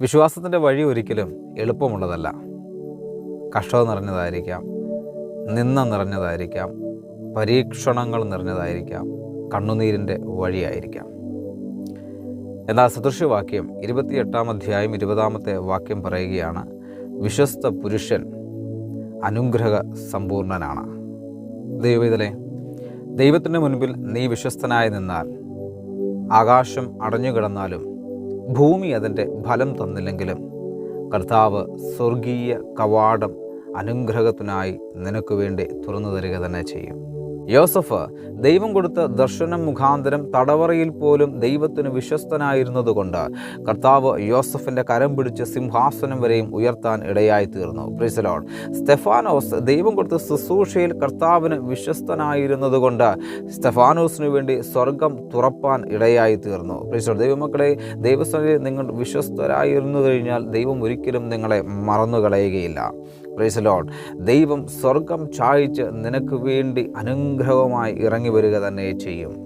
വിശ്വാസത്തിന്റെ വഴി ഒരിക്കലും എളുപ്പമുള്ളതല്ല. കഷ്ടത നിറഞ്ഞതായിരിക്കാം നിന്ന നിറഞ്ഞതായിരിക്കാം പരീക്ഷണങ്ങൾ നിറഞ്ഞതായിരിക്കാം കണ്ണുനീരിന്റെ വഴിയായിരിക്കാം. എന്നാൽ സദൃശ്യവാക്യം ഇരുപത്തിയെട്ടാം അധ്യായം ഇരുപതാമത്തെ വാക്യം പറയുകയാണ് വിശ്വസ്ത പുരുഷൻ അനുഗ്രഹ സമ്പൂർണനാണ് ദൈവത്തിലെ ദൈവത്തിന്റെ മുൻപിൽ നീ വിശ്വസ്തനായി നിന്നാൽ ആകാശം അടഞ്ഞു അടഞ്ഞുകിടന്നാലും ഭൂമി അതിന്റെ ഫലം തന്നില്ലെങ്കിലും കർത്താവ് സ്വർഗീയ കവാടം അനുഗ്രഹത്തിനായി നിനക്ക് വേണ്ടി തുറന്നു തരിക തന്നെ ചെയ്യും. യോസഫ് ദൈവം കൊടുത്ത ദർശനം മുഖാന്തരം തടവറയിൽ പോലും ദൈവത്തിന് വിശ്വസ്തനായിരുന്നതുകൊണ്ട് കർത്താവ് യോസഫിന്റെ കരം പിടിച്ച് സിംഹാസനം വരെയും ഉയർത്താൻ ഇടയായി തീർന്നു പ്രിസലോൺ സ്തെഫാനോസ് ദൈവം കൊടുത്ത ശുശ്രൂഷയിൽ കർത്താവിന് വിശ്വസ്തനായിരുന്നതുകൊണ്ട് സ്തെഫാനോസിനു വേണ്ടി സ്വർഗം തുറപ്പാൻ ഇടയായി തീർന്നു പ്രിസലോൺ ദൈവമക്കളെ ദൈവസ്ഥയിൽ നിങ്ങൾ വിശ്വസ്തരായിരുന്നു കഴിഞ്ഞാൽ ദൈവം ഒരിക്കലും നിങ്ങളെ മറന്നു കളയുകയില്ല പ്രൈസ് ദൈവം സ്വർഗം ചായച്ച് നിനക്ക് വേണ്ടി അനുഗ്രഹമായി ഇറങ്ങി വരിക തന്നെ ചെയ്യും.